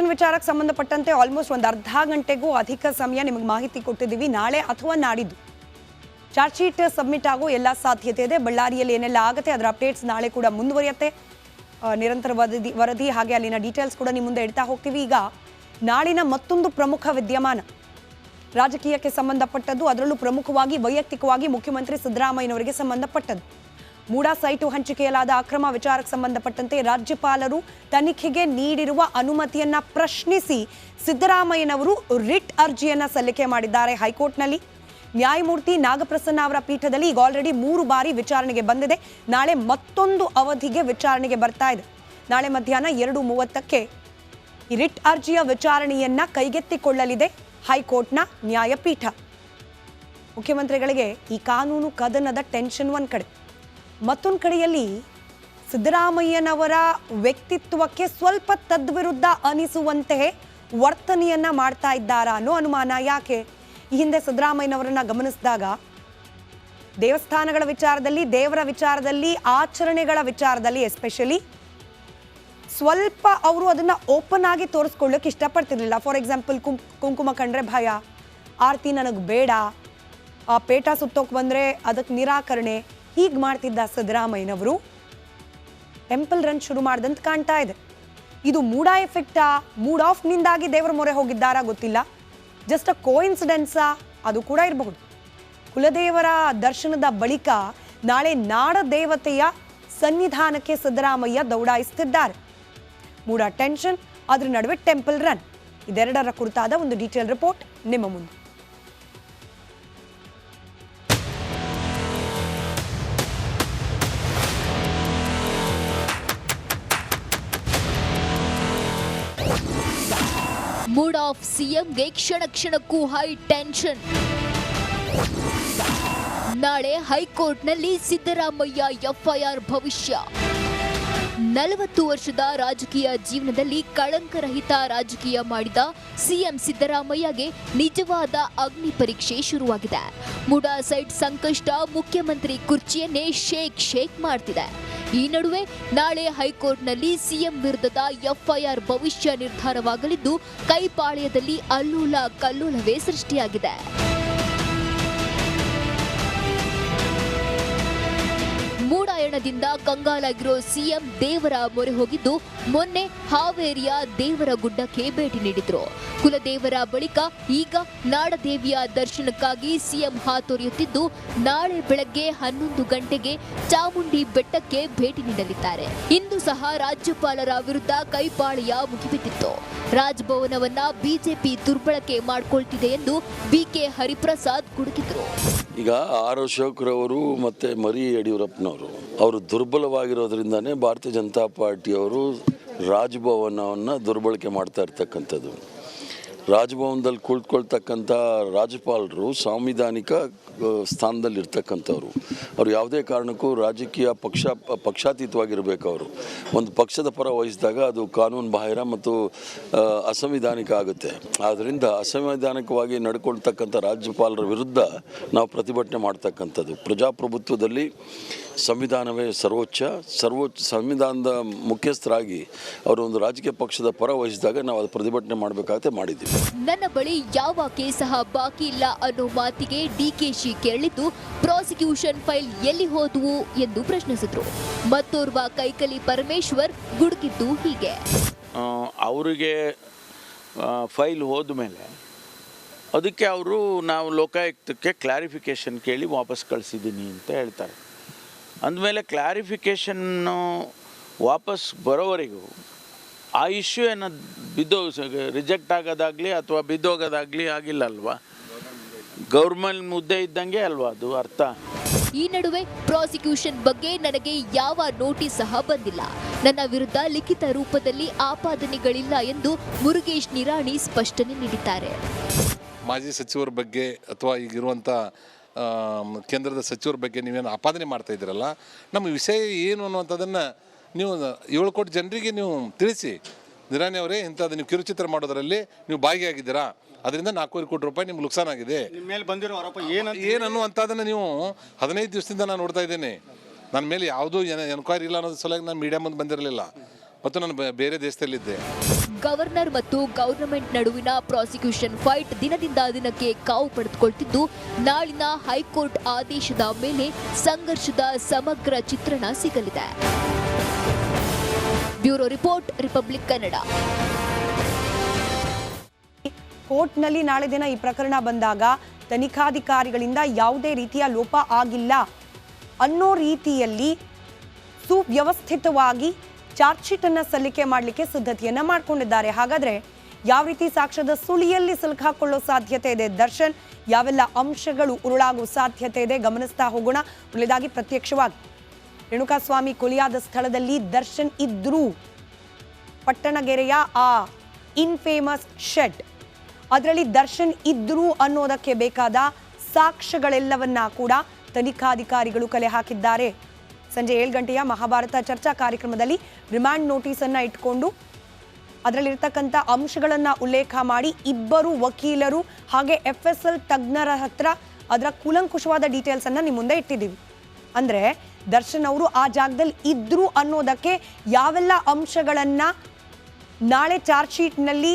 Tension ವಿಚಾರಕ್ಕೆ ಸಂಬಂಧಪಟ್ಟಂತೆ almost ಒಂದು ಅರ್ಧ ಗಂಟೆಗೂ ಅಧಿಕ ಸಮಯ ನಿಮಗೆ ಮಾಹಿತಿ ಕೊಟ್ಟಿದ್ದೀವಿ. ನಾಳೆ ಅಥವಾ ನಾಡಿದ್ದು. ಚಾರ್ಜ್ ಶೀಟ್ ಸಬ್ಮಿಟ್ ಆಗೋ ಎಲ್ಲ ಸಾಧ್ಯತೆ ಇದೆ. ಬಳ್ಳಾರಿಯಲ್ಲಿ ಏನೆಲ್ಲ ಆಗುತ್ತೆ ಅದರ ಅಪ್ಡೇಟ್ಸ್ ನಾಳೆ ಕೂಡ ಮುಂದುವರಿಯುತ್ತೆ. ನಿರಂತರ ವರದಿ ವರದಿ ಹಾಗೆ ಅಲ್ಲಿನ ಡೀಟೇಲ್ಸ್ ಕೂಡ ನಿಮ್ಮ ಮುಂದೆ ಇಡ್ತಾ ಹೋಗ್ತೀವಿ. ಈಗ ನಾಳಿನ ಮತ್ತೊಂದು ಪ್ರಮುಖ ವಿದ್ಯಮಾನ. ರಾಜಕೀಯಕ್ಕೆ ಸಂಬಂಧಪಟ್ಟದ್ದು ಅದರಲ್ಲೂ ಪ್ರಮುಖವಾಗಿ, ವೈಯಕ್ತಿಕವಾಗಿ ಮುಖ್ಯಮಂತ್ರಿ ಸಿದ್ದರಾಮಯ್ಯನವರಿಗೆ ಸಂಬಂಧಪಟ್ಟದ್ದು. ಮೂಡಾ ಸೈಟು ಹಂಚಿಕೆಯಲಾದ ಅಕ್ರಮ ವಿಚಾರಕ್ಕೆ ಸಂಬಂಧಪಟ್ಟಂತೆ ರಾಜ್ಯಪಾಲರು ತನಿಖೆಗೆ ನೀಡಿರುವ ಅನುಮತಿಯನ್ನ ಪ್ರಶ್ನಿಸಿ ಸಿದ್ದರಾಮಯ್ಯನವರು ರಿಟ್ ಅರ್ಜಿಯನ್ನ ಸಲ್ಲಿಕೆ ಮಾಡಿದ್ದಾರೆ ಹೈಕೋರ್ಟ್ನಲ್ಲಿ. ನ್ಯಾಯಮೂರ್ತಿ ನಾಗಪ್ರಸನ್ನ ಅವರ ಪೀಠದಲ್ಲಿ ಈಗ ಆಲ್ರೆಡಿ ಮೂರು ಬಾರಿ ವಿಚಾರಣೆಗೆ ಬಂದಿದೆ. ನಾಳೆ ಮತ್ತೊಂದು ಅವಧಿಗೆ ವಿಚಾರಣೆಗೆ ಬರ್ತಾ ಇದೆ. ನಾಳೆ ಮಧ್ಯಾಹ್ನ ಎರಡು ಮೂವತ್ತಕ್ಕೆ ರಿಟ್ ಅರ್ಜಿಯ ವಿಚಾರಣೆಯನ್ನ ಕೈಗೆತ್ತಿಕೊಳ್ಳಲಿದೆ ಹೈಕೋರ್ಟ್ನ ನ್ಯಾಯಪೀಠ. ಮುಖ್ಯಮಂತ್ರಿಗಳಿಗೆ ಈ ಕಾನೂನು ಕದನದ ಟೆನ್ಷನ್ ಒಂದ್ ಕಡೆ. ಮತ್ತೊಂದು ಕಡೆಯಲ್ಲಿ ಸಿದ್ದರಾಮಯ್ಯನವರ ವ್ಯಕ್ತಿತ್ವಕ್ಕೆ ಸ್ವಲ್ಪ ತದ್ವಿರುದ್ಧ ಅನಿಸುವಂತೆ ವರ್ತನೆಯನ್ನ ಮಾಡ್ತಾ ಇದ್ದಾರಾ ಅನ್ನೋ ಅನುಮಾನ. ಯಾಕೆ? ಈ ಹಿಂದೆ ಸಿದ್ದರಾಮಯ್ಯನವರನ್ನ ಗಮನಿಸಿದಾಗ ದೇವಸ್ಥಾನಗಳ ವಿಚಾರದಲ್ಲಿ, ದೇವರ ವಿಚಾರದಲ್ಲಿ, ಆಚರಣೆಗಳ ವಿಚಾರದಲ್ಲಿ ಎಸ್ಪೆಷಲಿ ಸ್ವಲ್ಪ ಅವರು ಅದನ್ನ ಓಪನ್ ಆಗಿ ತೋರಿಸ್ಕೊಳ್ಳೋಕೆ ಇಷ್ಟಪಡ್ತಿರ್ಲಿಲ್ಲ. ಫಾರ್ ಎಕ್ಸಾಂಪಲ್ ಕುಂಕುಮ ಕಂಡ್ರೆ ಭಯ, ಆರ್ತಿ ನನಗೆ ಬೇಡ, ಆ ಪೇಟ ಸುತ್ತೋಕೆ ಬಂದರೆ ಅದಕ್ಕೆ ನಿರಾಕರಣೆ ಹೀಗೆ ಮಾಡ್ತಿದ್ದ ಸಿದ್ದರಾಮಯ್ಯನವರು. ಟೆಂಪಲ್ ರನ್ ಶುರು ಮಾಡ್ದಂತ ಕಾಣ್ತಾ ಇದೆ. ಇದು ಮೂಡ ಎಫೆಕ್ಟಾ, ಮೂಡ್ ಆಫ್ನಿಂದಾಗಿ ದೇವರ ಮೊರೆ ಹೋಗಿದ್ದಾರಾ ಗೊತ್ತಿಲ್ಲ. ಜಸ್ಟ್ ಅ ಕೋಇನ್ಸಿಡೆನ್ಸಾ ಅದು ಕೂಡ ಇರಬಹುದು. ಕುಲದೇವರ ದರ್ಶನದ ಬಳಿಕ ನಾಳೆ ನಾಡ ದೇವತೆಯ ಸನ್ನಿಧಾನಕ್ಕೆ ಸಿದ್ದರಾಮಯ್ಯ ದೌಡಾಯಿಸುತ್ತಿದ್ದಾರೆ ಮೂಡ ಟೆನ್ಷನ್ ಅದ್ರ ನಡುವೆ ಟೆಂಪಲ್ ರನ್. ಇದೆರಡರ ಕುರಿತಾದ ಒಂದು ಡೀಟೇಲ್ ರಿಪೋರ್ಟ್ ನಿಮ್ಮ ಮುಂದೆ. ಮೂಡ್ ಆಫ್ ಸಿಎಂಗೆ ಕ್ಷಣ ಕ್ಷಣಕ್ಕೂ ಹೈ ಟೆನ್ಷನ್. ನಾಳೆ ಹೈಕೋರ್ಟ್ನಲ್ಲಿ ಸಿದ್ದರಾಮಯ್ಯ ಎಫ್ಐಆರ್ ಭವಿಷ್ಯ. ನಲವತ್ತು ವರ್ಷದ ರಾಜಕೀಯ ಜೀವನದಲ್ಲಿ ಕಳಂಕರಹಿತ ರಾಜಕೀಯ ಮಾಡಿದ ಸಿಎಂ ಸಿದ್ದರಾಮಯ್ಯಗೆ ನಿಜವಾದ ಅಗ್ನಿ ಪರೀಕ್ಷೆ ಶುರುವಾಗಿದೆ. ಮುಡಾ ಸೈಟ್ ಸಂಕಷ್ಟ ಮುಖ್ಯಮಂತ್ರಿ ಕುರ್ಚಿಯನ್ನೇ ಶೇಕ್ ಶೇಕ್ ಮಾಡ್ತಿದೆ. ಈ ನಡುವೆ ನಾಳೆ ಹೈಕೋರ್ಟ್ನಲ್ಲಿ ಸಿಎಂ ವಿರುದ್ಧದ ಎಫ್ಐಆರ್ ಭವಿಷ್ಯ ನಿರ್ಧಾರವಾಗಲಿದ್ದು ಕೈಪಾಳ್ಯದಲ್ಲಿ ಅಲ್ಲೂಲ ಕಲ್ಲೂಲವೇ ಸೃಷ್ಟಿಯಾಗಿದೆ. ಮೂಡಾಯಣದಿಂದ ಕಂಗಾಲಾಗಿರೋ ಸಿಎಂ ದೇವರ ಮೊರೆ ಹೋಗಿದ್ದು ಮೊನ್ನೆ ಹಾವೇರಿಯ ದೇವರ ಗುಡ್ಡಕ್ಕೆ ಭೇಟಿ ನೀಡಿದ್ರು. ಕುಲದೇವರ ಬಳಿಕ ಈಗ ನಾಡದೇವಿಯ ದರ್ಶನಕ್ಕಾಗಿ ಸಿಎಂ ಹಾತೊರೆಯುತ್ತಿದ್ದು ನಾಳೆ ಬೆಳಗ್ಗೆ ಹನ್ನೊಂದು ಗಂಟೆಗೆ ಚಾಮುಂಡಿ ಬೆಟ್ಟಕ್ಕೆ ಭೇಟಿ ನೀಡಲಿದ್ದಾರೆ. ಇಂದು ಸಹ ರಾಜ್ಯಪಾಲರ ವಿರುದ್ಧ ಕೈಪಾಳಿಯ ಮುಗಿಬಿದ್ದಿತ್ತು. ರಾಜಭವನವನ್ನ ಬಿಜೆಪಿ ದುರ್ಬಳಕೆ ಮಾಡಿಕೊಳ್ತಿದೆ ಎಂದು ಬಿಕೆ ಹರಿಪ್ರಸಾದ್ ಗುಡುಗಿದ್ರು. ಈಗ ಆರ್ ಅಶೋಕ್ರವರು ಮತ್ತು ಮರಿ ಯಡಿಯೂರಪ್ಪನವರು ಅವರು ದುರ್ಬಲವಾಗಿರೋದ್ರಿಂದನೇ ಭಾರತೀಯ ಜನತಾ ಪಾರ್ಟಿಯವರು ರಾಜಭವನವನ್ನು ದುರ್ಬಳಕೆ ಮಾಡ್ತಾ ಇರ್ತಕ್ಕಂಥದ್ದು. ರಾಜಭವನದಲ್ಲಿ ಕುಳಿತುಕೊಳ್ತಕ್ಕಂಥ ರಾಜ್ಯಪಾಲರು ಸಾಂವಿಧಾನಿಕ ಸ್ಥಾನದಲ್ಲಿರ್ತಕ್ಕಂಥವ್ರು. ಸ್ಥಾನದಲ್ಲಿ ಇರ್ತಕ್ಕಂಥವ್ರು ಅವ್ರು ಯಾವುದೇ ಕಾರಣಕ್ಕೂ ರಾಜಕೀಯ ಪಕ್ಷ, ಪಕ್ಷಾತೀತವಾಗಿರಬೇಕು ಅವರು. ಒಂದು ಪಕ್ಷದ ಪರ ವಹಿಸಿದಾಗ ಅದು ಕಾನೂನು ಬಾಹಿರ ಮತ್ತು ಅಸಂವಿಧಾನಿಕ ಆಗುತ್ತೆ. ಆದ್ದರಿಂದ ಅಸಂವಿಧಾನಿಕವಾಗಿ ನಡ್ಕೊಳ್ತಕ್ಕಂಥ ರಾಜ್ಯಪಾಲರ ವಿರುದ್ಧ ನಾವು ಪ್ರತಿಭಟನೆ ಮಾಡ್ತಕ್ಕಂಥದ್ದು. ಪ್ರಜಾಪ್ರಭುತ್ವದಲ್ಲಿ ಸಂವಿಧಾನವೇ ಸರ್ವೋಚ್ಚ. ಸರ್ವೋಚ್ಚ ಸಂವಿಧಾನದ ಮುಖ್ಯಸ್ಥರಾಗಿ ಅವರು ಒಂದು ರಾಜಕೀಯ ಪಕ್ಷದ ಪರ ವಹಿಸಿದಾಗ ನಾವು ಅದು ಪ್ರತಿಭಟನೆ ಮಾಡಬೇಕಾಗತ್ತೆ ಮಾಡಿದ್ದೀವಿ. ನನ್ನ ಬಳಿ ಯಾವ ಕೇಸ್ ಸಹ ಬಾಕಿ ಇಲ್ಲ ಅನ್ನೋ ಮಾತಿಗೆ ಡಿಕೆಶಿ ಕೇಳಿದ್ದು ಪ್ರಾಸಿಕ್ಯೂಷನ್ ಫೈಲ್ ಎಲ್ಲಿ ಹೋದವು ಎಂದು ಪ್ರಶ್ನಿಸಿದ್ರು. ಮತ್ತೋರ್ವ ಕೈಕಲಿ ಪರಮೇಶ್ವರ್ ಗುಡುಗಿದ್ದು ಹೀಗೆ. ಅವರಿಗೆ ಫೈಲ್ ಹೋದ ಮೇಲೆ ಅದಕ್ಕೆ ಅವರು ನಾವು ಲೋಕಾಯುಕ್ತಕ್ಕೆ ಕ್ಲಾರಿಫಿಕೇಷನ್ ಕೇಳಿ ವಾಪಸ್ ಕಳಿಸಿದ್ದೀನಿ ಅಂತ ಹೇಳ್ತಾರೆ. ಅಂದಮೇಲೆ ಕ್ಲಾರಿಫಿಕೇಷನ್ನು ವಾಪಸ್ ಬರೋವರೆಗೂ ಆ ಇಶ್ಯೂ ಏನೋ ಬಿದ್ದೋ ರಿಜೆಕ್ಟ್ ಆಗೋದಾಗಲಿ ಅಥವಾ ಬಿದ್ದೋಗೋದಾಗಲಿ ಆಗಿಲ್ಲ ಅಲ್ವಾ ಗೌರ್ಮೆಂಟ್ ಮುದ್ದೆ ಇದ್ದಂಗೆ ಅಲ್ವಾ ಅದು ಅರ್ಥ? ಈ ನಡುವೆ ಪ್ರಾಸಿಕ್ಯೂಷನ್ ಬಗ್ಗೆ ನನಗೆ ಯಾವ ನೋಟಿಸ್ ಸಹ ಬಂದಿಲ್ಲ. ನನ್ನ ವಿರುದ್ಧ ಲಿಖಿತ ರೂಪದಲ್ಲಿ ಆಪಾದನೆಗಳಿಲ್ಲ ಎಂದು ಮುರುಗೇಶ್ ನಿರಾಣಿ ಸ್ಪಷ್ಟನೆ ನೀಡಿದ್ದಾರೆ. ಮಾಜಿ ಸಚಿವರ ಬಗ್ಗೆ ಅಥವಾ ಈಗಿರುವಂತ ಕೇಂದ್ರದ ಸಚಿವರ ಬಗ್ಗೆ ನೀವೇನು ಆಪಾದನೆ ಮಾಡ್ತಾ ಇದ್ದೀರಲ್ಲ? ನಮ್ಮ ವಿಷಯ ಏನು ಅನ್ನುವಂಥದ್ದನ್ನು ನೀವು ಏಳು ಕೋಟಿ ಜನರಿಗೆ ನೀವು ತಿಳಿಸಿ. ನಿರಾಣಿ ಅವರೇ ಇಂಥದ್ದು ನೀವು ಕಿರುಚಿತ್ರ ಮಾಡೋದರಲ್ಲಿ ನೀವು ಭಾಗಿಯಾಗಿದ್ದೀರಾ? ಅದರಿಂದ ನಾಲ್ಕೂವರೆ ಕೋಟಿ ರೂಪಾಯಿ ನಿಮ್ಗೆ ನುಕ್ಸಾನ್ ಆಗಿದೆ. ನಿಮ್ಮ ಮೇಲೆ ಬಂದಿರೋ ಆರೋಪ ಏನಂತ ಏನು ಅನ್ನುವಂಥದ್ದನ್ನು ನೀವು ಹದಿನೈದು ದಿವಸದಿಂದ ನಾನು ನೋಡ್ತಾ ಇದ್ದೇನೆ. ನನ್ನ ಮೇಲೆ ಯಾವುದೂ ಎನ್ಕ್ವೈರಿ ಇಲ್ಲ ಅನ್ನೋದು ಸಲುವಾಗಿ ನಾನು ಮೀಡಿಯಾ ಮುಂದೆ ಬಂದಿರಲಿಲ್ಲ. ಮತ್ತು ನಾನು ಬೇರೆ ದೇಶದಲ್ಲಿದ್ದೆ. ಗವರ್ನರ್ ಮತ್ತು ಗವರ್ನಮೆಂಟ್ ನಡುವಿನ ಪ್ರಾಸಿಕ್ಯೂಷನ್ ಫೈಟ್ ದಿನದಿಂದ ದಿನಕ್ಕೆ ಕಾವು ಪಡೆದುಕೊಳ್ತಿದ್ದು ನಾಳಿನ ಹೈಕೋರ್ಟ್ ಆದೇಶದ ಮೇಲೆ ಸಂಘರ್ಷದ ಸಮಗ್ರ ಚಿತ್ರಣ ಸಿಗಲಿದೆ. Bureau report, republic Kannada. ಕೋರ್ಟ್ನಲ್ಲಿ ನಾಳೆ ದಿನ ಈ ಪ್ರಕರಣ ಬಂದಾಗ ತನಿಖಾಧಿಕಾರಿಗಳಿಂದ ಯಾವುದೇ ರೀತಿಯ ಲೋಪ ಆಗಿಲ್ಲ. ಅನ್ನೋ ರೀತಿಯಲ್ಲಿ ಸುವ್ಯವಸ್ಥಿತವಾಗಿ ಚಾರ್ಜ್ ಶೀಟ್ ಅನ್ನ ಸಲ್ಲಿಕೆ ಮಾಡಲಿಕ್ಕೆ ಸಿದ್ಧತೆಯನ್ನ ಮಾಡಿಕೊಂಡಿದ್ದಾರೆ. ಹಾಗಾದ್ರೆ ಯಾವ ರೀತಿ ಸಾಕ್ಷ್ಯದ ಸುಳಿಯಲ್ಲಿ ಸಿಲುಕಾಕೊಳ್ಳೋ ಸಾಧ್ಯತೆ ಇದೆ? ದರ್ಶನ್, ಯಾವೆಲ್ಲ ಅಂಶಗಳು ಉರುಳಾಗುವ ಸಾಧ್ಯತೆ ಇದೆ? ಗಮನಿಸ್ತಾ ಹೋಗೋಣ. ಉಳಿದಾಗಿ ಪ್ರತ್ಯಕ್ಷವಾಗಿ. ರೇಣುಕಾಸ್ವಾಮಿ ಕೊಲೆಯಾದ ಸ್ಥಳದಲ್ಲಿ ದರ್ಶನ್ ಇದ್ರೂ ಪಟ್ಟಣಗೆರೆಯ ಆ ಇನ್ಫೇಮಸ್ ಶೆಡ್ ಅದರಲ್ಲಿ ದರ್ಶನ್ ಇದ್ರು ಅನ್ನೋದಕ್ಕೆ ಬೇಕಾದ ಸಾಕ್ಷ್ಯಗಳೆಲ್ಲವನ್ನ ಕೂಡ ತನಿಖಾಧಿಕಾರಿಗಳು ಕಲೆ ಹಾಕಿದ್ದಾರೆ. ಸಂಜೆ ಏಳು ಗಂಟೆಯ ಮಹಾಭಾರತ ಚರ್ಚಾ ಕಾರ್ಯಕ್ರಮದಲ್ಲಿ ರಿಮ್ಯಾಂಡ್ ನೋಟಿಸ್ ಅನ್ನ ಇಟ್ಕೊಂಡು ಅದರಲ್ಲಿರ್ತಕ್ಕಂಥ ಅಂಶಗಳನ್ನ ಉಲ್ಲೇಖ ಮಾಡಿ ಇಬ್ಬರು ವಕೀಲರು ಹಾಗೆ ಎಫ್ ಎಸ್ ಎಲ್ ತಜ್ಞರ ಹತ್ರ ಅದರ ಕೂಲಂಕುಷವಾದ ಡೀಟೇಲ್ಸ್ ಅನ್ನ ನಿಮ್ಮ ಮುಂದೆ ಇಟ್ಟಿದ್ದೀವಿ. ಅಂದ್ರೆ ದರ್ಶನ್ ಅವರು ಆ ಜಾಗದಲ್ಲಿ ಇದ್ರು ಅನ್ನೋದಕ್ಕೆ ಯಾವೆಲ್ಲ ಅಂಶಗಳನ್ನು ನಾಳೆ ಚಾರ್ಜ್ ಶೀಟ್ನಲ್ಲಿ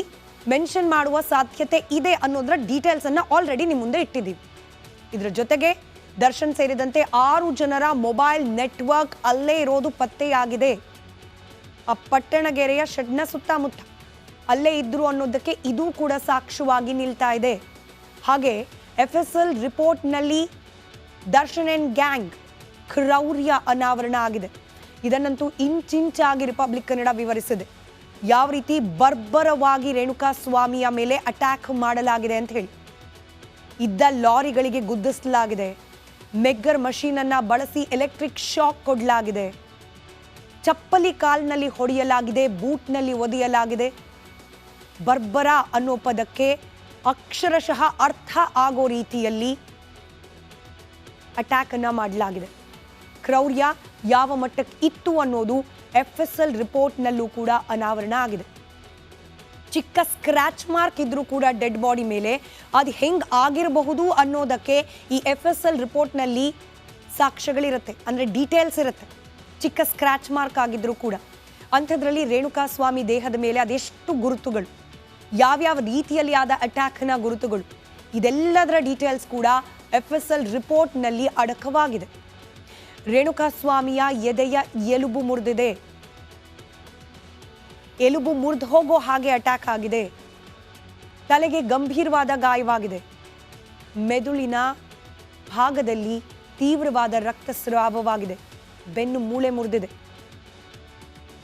ಮೆನ್ಷನ್ ಮಾಡುವ ಸಾಧ್ಯತೆ ಇದೆ ಅನ್ನೋದರ ಡೀಟೇಲ್ಸ್ ಅನ್ನ ಆಲ್ರೆಡಿ ನಿಮ್ಮ ಮುಂದೆ ಇಟ್ಟಿದ್ದೀವಿ. ಇದರ ಜೊತೆಗೆ ದರ್ಶನ್ ಸೇರಿದಂತೆ ಆರು ಜನರ ಮೊಬೈಲ್ ನೆಟ್ವರ್ಕ್ ಅಲ್ಲೇ ಇರೋದು ಪತ್ತೆಯಾಗಿದೆ. ಆ ಪಟ್ಟಣಗೆರೆಯ ಶೆಡ್ನ ಸುತ್ತಮುತ್ತ. ಅಲ್ಲೇ ಇದ್ರು ಅನ್ನೋದಕ್ಕೆ ಇದು ಕೂಡ ಸಾಕ್ಷ್ಯವಾಗಿ ನಿಲ್ತಾ ಇದೆ. ಹಾಗೆ ಎಫ್ ಎಸ್ ಎಲ್ ರಿಪೋರ್ಟ್ನಲ್ಲಿ ದರ್ಶನ್ ಅಂಡ್ ಗ್ಯಾಂಗ್ ಕ್ರೌರ್ಯ ಅನಾವರಣ ಆಗಿದೆ. ಇದನ್ನಂತೂ ಇಂಚಿಂಚಾಗಿ ರಿಪಬ್ಲಿಕ್ ಕನ್ನಡ ವಿವರಿಸಿದೆ. ಯಾವ ರೀತಿ ಬರ್ಬರವಾಗಿ ರೇಣುಕಾ ಸ್ವಾಮಿಯ ಮೇಲೆ ಅಟ್ಯಾಕ್ ಮಾಡಲಾಗಿದೆ ಅಂತ ಹೇಳಿ. ಇದ್ದ ಲಾರಿಗಳಿಗೆ ಗುದ್ದಿಸಲಾಗಿದೆ. ಮೆಗ್ಗರ್ ಮಷೀನ್ ಅನ್ನ ಬಳಸಿ ಎಲೆಕ್ಟ್ರಿಕ್ ಶಾಕ್ ಕೊಡಲಾಗಿದೆ. ಚಪ್ಪಲಿ ಕಾಲ್ನಲ್ಲಿ ಹೊಡೆಯಲಾಗಿದೆ, ಬೂಟ್ನಲ್ಲಿ ಒದೆಯಲಾಗಿದೆ. ಬರ್ಬರ ಅನ್ನೋ ಪದಕ್ಕೆ ಅಕ್ಷರಶಃ ಅರ್ಥ ಆಗೋ ರೀತಿಯಲ್ಲಿ ಅಟ್ಯಾಕ್ ಅನ್ನ ಮಾಡಲಾಗಿದೆ. ಕ್ರೌರ್ಯ ಯಾವ ಮಟ್ಟಕ್ಕೆ ಇತ್ತು ಅನ್ನೋದು ಎಫ್ಎಸ್ಎಲ್ ಎಸ್ ಎಲ್ ರಿಪೋರ್ಟ್ನಲ್ಲೂ ಕೂಡ ಅನಾವರಣ ಆಗಿದೆ. ಚಿಕ್ಕ ಸ್ಕ್ರಾಚ್ ಮಾರ್ಕ್ ಇದ್ರೂ ಕೂಡ ಡೆಡ್ ಬಾಡಿ ಮೇಲೆ ಅದು ಹೆಂಗ್ ಆಗಿರಬಹುದು ಅನ್ನೋದಕ್ಕೆ ಈ ಎಫ್ ಎಸ್ ಎಲ್ ರಿಪೋರ್ಟ್ನಲ್ಲಿ ಸಾಕ್ಷ್ಯಗಳಿರುತ್ತೆ. ಅಂದರೆ ಡೀಟೇಲ್ಸ್ ಇರುತ್ತೆ. ಚಿಕ್ಕ ಸ್ಕ್ರಾಚ್ ಮಾರ್ಕ್ ಆಗಿದ್ರೂ ಕೂಡ. ಅಂಥದ್ರಲ್ಲಿ ರೇಣುಕಾಸ್ವಾಮಿ ದೇಹದ ಮೇಲೆ ಅದೆಷ್ಟು ಗುರುತುಗಳು. ಯಾವ್ಯಾವ ರೀತಿಯಲ್ಲಿ ಆದ ಅಟ್ಯಾಕ್ನ ಗುರುತುಗಳು. ಇದೆಲ್ಲದರ ಡೀಟೇಲ್ಸ್ ಕೂಡ ಎಫ್ ಎಸ್ ಎಲ್ ರಿಪೋರ್ಟ್ನಲ್ಲಿ ಅಡಕವಾಗಿದೆ. ರೇಣುಕಾ ಸ್ವಾಮಿಯ ಎದೆಯ ಎಲುಬು ಮುರಿದಿದೆ. ಎಲುಬು ಮುರಿದು ಹೋಗೋ ಹಾಗೆ ಅಟ್ಯಾಕ್ ಆಗಿದೆ. ತಲೆಗೆ ಗಂಭೀರವಾದ ಗಾಯವಾಗಿದೆ. ಮೆದುಳಿನ ಭಾಗದಲ್ಲಿ ತೀವ್ರವಾದ ರಕ್ತಸ್ರಾವವಾಗಿದೆ. ಬೆನ್ನು ಮೂಳೆ ಮುರಿದಿದೆ.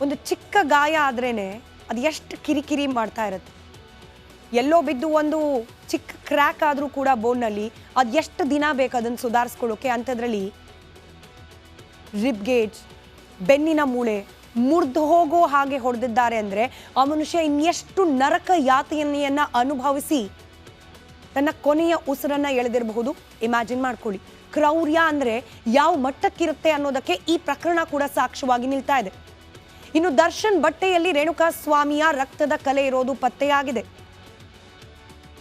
ಒಂದು ಚಿಕ್ಕ ಗಾಯ ಆದ್ರೇನೆ ಅದು ಎಷ್ಟು ಕಿರಿಕಿರಿ ಮಾಡ್ತಾ ಇರುತ್ತೆ. ಎಲ್ಲೋ ಬಿದ್ದು ಒಂದು ಚಿಕ್ಕ ಕ್ರ್ಯಾಕ್ ಆದರೂ ಕೂಡ ಬೋನ್ನಲ್ಲಿ ಅದು ಎಷ್ಟು ದಿನ ಬೇಕು ಅದನ್ನು ಸುಧಾರಿಸ್ಕೊಳ್ಳೋಕೆ ಅಂಥದ್ರಲ್ಲಿ ರಿಬ್ಗೇಜ್ ಬೆನ್ನಿನ ಮೂಳೆ, ಮುರಿದು ಹೋಗೋ ಹಾಗೆ ಹೊಡೆದಿದ್ದಾರೆ ಅಂದರೆ ಆ ಮನುಷ್ಯ ಇನ್ನೆಷ್ಟು ನರಕ ಯಾತನೆಯನ್ನು ಅನುಭವಿಸಿ ತನ್ನ ಕೊನೆಯ ಉಸಿರನ್ನು ಎಳೆದಿರಬಹುದು. ಇಮ್ಯಾಜಿನ್ ಮಾಡ್ಕೊಳ್ಳಿ. ಕ್ರೌರ್ಯ ಅಂದರೆ ಯಾವ ಮಟ್ಟಕ್ಕಿರುತ್ತೆ ಅನ್ನೋದಕ್ಕೆ ಈ ಪ್ರಕರಣ ಕೂಡ ಸಾಕ್ಷ್ಯವಾಗಿ ನಿಲ್ತಾ ಇದೆ. ಇನ್ನು ದರ್ಶನ್ ಬಟ್ಟೆಯಲ್ಲಿ ರೇಣುಕಾ ಸ್ವಾಮಿಯ ರಕ್ತದ ಕಲೆ ಇರೋದು ಪತ್ತೆಯಾಗಿದೆ.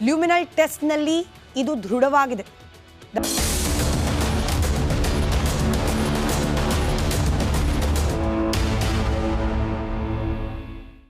ಲ್ಯೂಮಿನಲ್ ಟೆಸ್ಟ್ನಲ್ಲಿ ಇದು ದೃಢವಾಗಿದೆ.